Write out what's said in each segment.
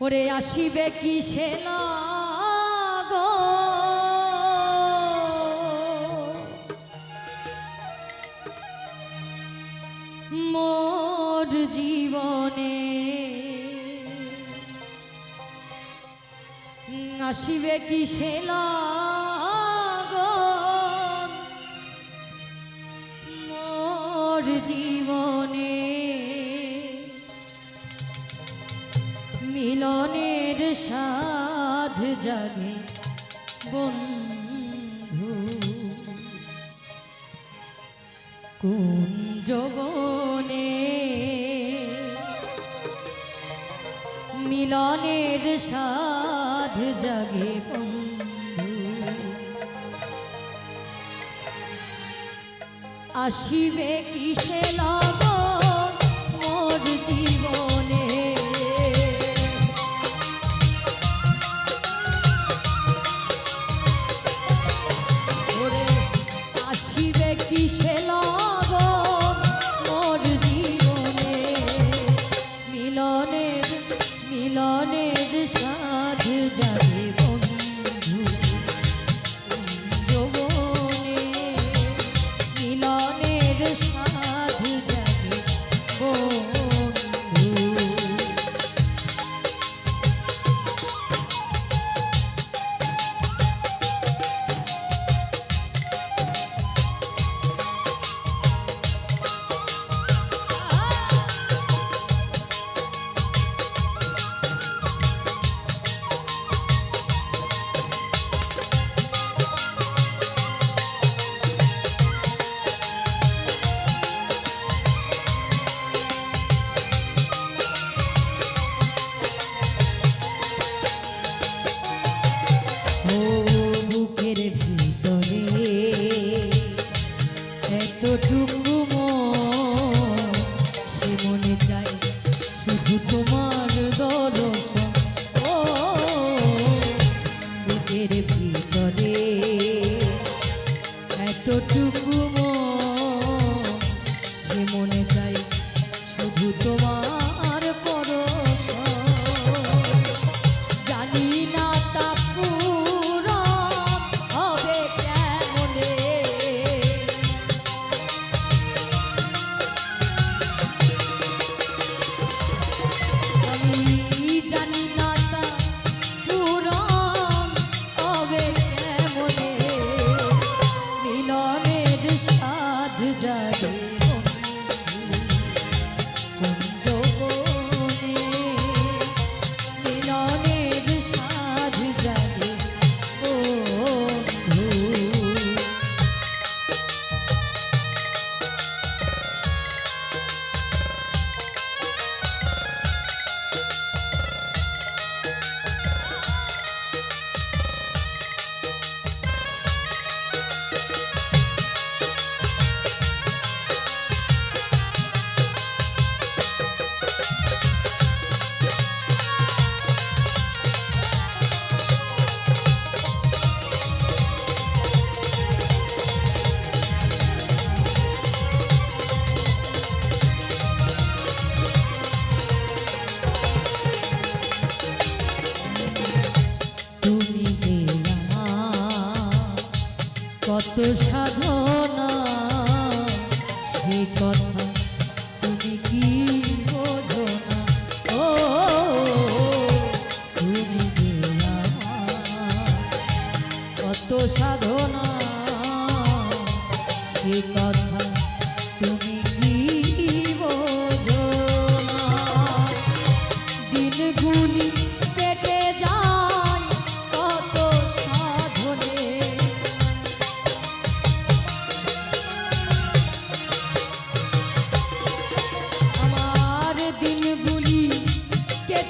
ওরে আসিবে কি সে গো? মোর জীবনে আসিবে কি সে মোর জীবনে মিলনের সাধ জাগে বন্ধু। কোন জগনে মিলনের সাধ জাগে বন্ধু। আসিবে কিসে মিলনের এতটুকু সে মনে চাই শুধু তোমার দর্শন ও বুকের ভিতরে এতটুকু সাধ কত সাধনা সে কথা তুমি কি বোঝো না? ও তুমি যে কত সাধনা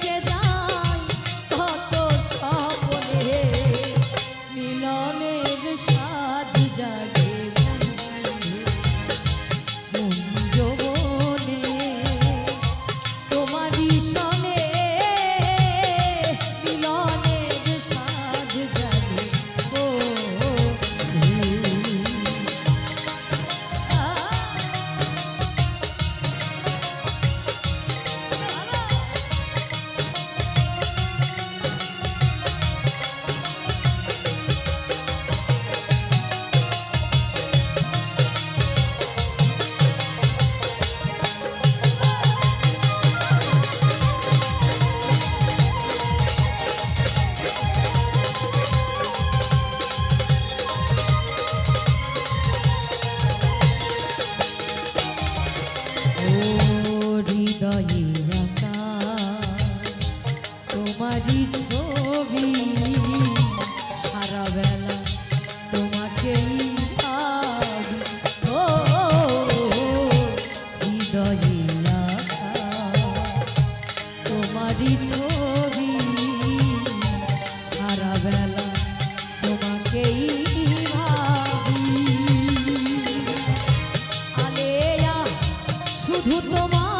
the তোমারই ছবি সারা বেলা তোমাকেই ভাবি। আলেয়া শুধু তোমার